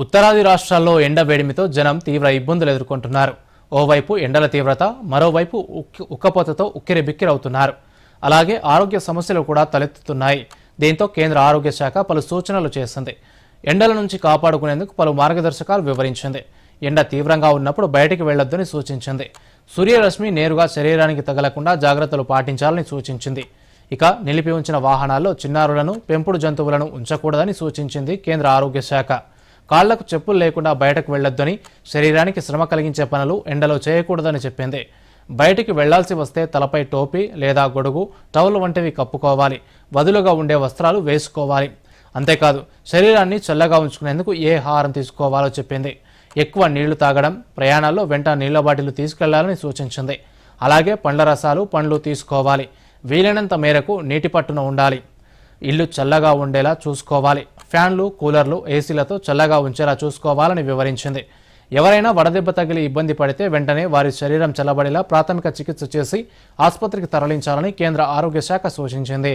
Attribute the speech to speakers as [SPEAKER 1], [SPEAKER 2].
[SPEAKER 1] ఉత్తరాది రాష్ట్రాల్లో ఎండ వేడిమితో జనం తీవ్ర ఇబ్బందులు ఎదుర్కొంటున్నారు. ఓవైపు ఎండల తీవ్రత మరోవైపు ఉక్కపోతతో ఉక్కిరిబిక్కిరవుతున్నారు. అలాగే ఆరోగ్య సమస్యలు కూడా తలెత్తుతున్నాయి. దీంతో కేంద్ర ఆరోగ్య శాఖ పలు సూచనలు చేసింది. ఎండల నుంచి కాపాడుకునేందుకు పలు మార్గదర్శకాలు వివరించింది. ఎండ తీవ్రంగా ఉన్నప్పుడు బయటికి వెళ్ళొద్దని సూచించింది. సూర్యరశ్మి నేరుగా శరీరానికి తగలకుండా జాగ్రత్తలు పాటించాలని సూచించింది. ఇక నిలిపి ఉంచిన వాహనాల్లో చిన్నారులను పెంపుడు జంతువులను ఉంచకూడదని సూచించింది కేంద్ర ఆరోగ్య శాఖ. కాళ్ళకు చెప్పులు లేకుండా బయటకు వెళ్ళొద్దని శరీరానికి శ్రమ కలిగించే పనులు ఎండలో చేయకూడదని చెప్పింది. బయటికి వెళ్ళాల్సి వస్తే తలపై టోపీ లేదా గొడుగు టవల్ వంటివి కప్పుకోవాలి. వదులుగా ఉండే వస్త్రాలు వేసుకోవాలి. అంతేకాదు శరీరాన్ని చల్లగా ఉంచుకునేందుకు ఏ ఆహారం తీసుకోవాలో చెప్పింది. ఎక్కువ నీళ్ళు తాగడం ప్రయాణాల్లో వెంట నీళ్ళ బాటిల్ తీసుకెళ్ళాలని సూచించింది. అలాగే పండ్ల రసాలు పండ్లు తీసుకోవాలి. వీలైనంత మేరకు నీటి పట్టున ఉండాలి. ఇల్లు చల్లగా ఉండేలా చూసుకోవాలి. ఫ్యాన్లు కూలర్లు ఏసీలతో చల్లగా ఉంచేలా చూసుకోవాలని వివరించింది. ఎవరైనా వడదెబ్బ తగిలి ఇబ్బంది పడితే వెంటనే వారి శరీరం చల్లబడేలా ప్రాథమిక చికిత్స చేసి ఆసుపత్రికి తరలించాలని కేంద్ర ఆరోగ్య శాఖ సూచించింది.